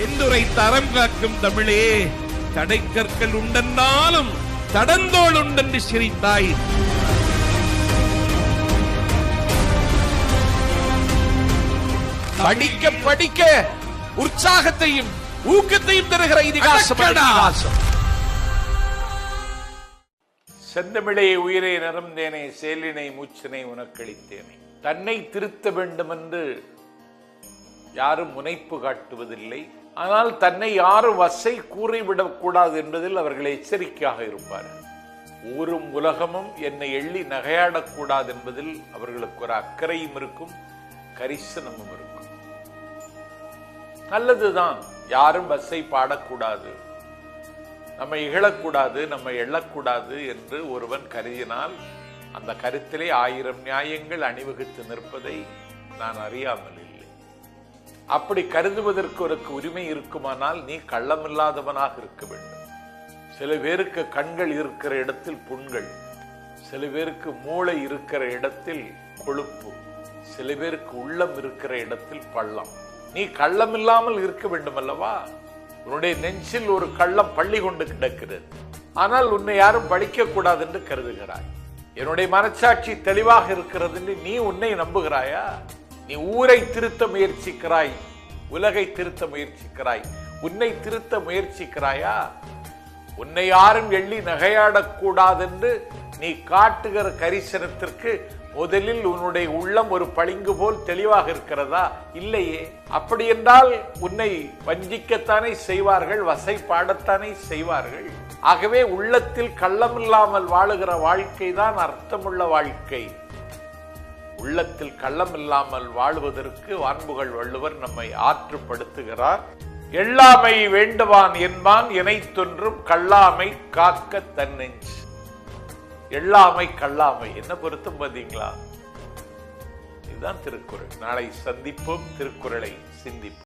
என்றுரை தரம் காக்கும் தமிழே தடைக்கற்கள் உண்டென்றாலும் தடந்தோள் உண்டென்று சிரித்தாய். படிக்க படிக்க உற்சாகத்தையும் ஊக்கத்தையும் தருகிற இதிகாசம் செந்தமிழே உயிரை நரந்தேனே சேலினை மூச்சினை உனக்களித்தேனே தன்னை திருத்த வேண்டும் என்று யாரும் முனைப்பு காட்டுவதில்லை. ஆனால் தன்னை யாரும் வசை கூறிவிடக்கூடாது என்பதில் அவர்கள் எச்சரிக்கையாக இருப்பார்கள். ஊரும் உலகமும் என்னை எள்ளி நகையாடக்கூடாது என்பதில் அவர்களுக்கு ஒரு அக்கறையும் இருக்கும் கரிசனமும் இருக்கும். நல்லதுதான். யாரும் பஸ்ஸை பாடக்கூடாது. நம்மை இகழக்கூடாது நம்மை எள்ளக்கூடாது என்று ஒருவன் கருதினால் அந்த கருத்திலே ஆயிரம் நியாயங்கள் அணிவகுத்து நிற்பதை நான் அறியாமல் அப்படி கருதுவதற்கு ஒரு உரிமை இருக்குமானால் நீ கள்ளமில்லாதவனாக இருக்க வேண்டும். சில பேருக்கு கண்கள் இருக்கிற இடத்தில் புண்கள் சில பேருக்கு மூளை இருக்கிற இடத்தில் கொழுப்பு சில பேருக்கு உள்ளம் இருக்கிற இடத்தில் பள்ளம். நீ கள்ளமில்லாமல் இருக்க வேண்டும் அல்லவா உன்னுடைய நெஞ்சில் ஒரு கள்ளம் பள்ளி கொண்டு கிடக்கிறது. ஆனால் உன்னை யாரும் பழிக்க கூடாது என்று கருதுகிறாய். என்னுடைய மனச்சாட்சி தெளிவாக இருக்கிறது என்று நீ உன்னை நம்புகிறாயா? நீ ஊரை திருத்த முயற்சிக்கிறாய் உலகை திருத்த முயற்சிக்கிறாய். உன்னை திருத்த முயற்சிக்கிறாயா? உன்னை யாரும் எள்ளி நகையாடக்கூடாதென்று நீ காட்டுகிற கரிசனத்திற்கு முதலில் உன்னுடைய உள்ளம் ஒரு பளிங்கு போல் தெளிவாக இருக்கிறதா? இல்லையே. அப்படி என்றால் உன்னை வஞ்சிக்கத்தானே செய்வார்கள் வசை பாடத்தானே செய்வார்கள். ஆகவே உள்ளத்தில் கள்ளமில்லாமல் வாழுகிற வாழ்க்கை தான் அர்த்தமுள்ள வாழ்க்கை. உள்ளத்தில் கள்ளம் இல்லாமல் வாழ்வதற்கு வான்புகள் வள்ளுவர் நம்மை ஆற்றுப்படுத்துகிறார். எல்லாமை வேண்டுவான் என்பான் இணைத்தொன்றும் கல்லாமை காக்க தன்னெஞ்சு எல்லாமை கல்லாமை என்ன பொருத்தம் பார்த்தீங்களா? இதுதான் திருக்குறள். நாளை சந்திப்போம் திருக்குறளை சிந்திப்போம்.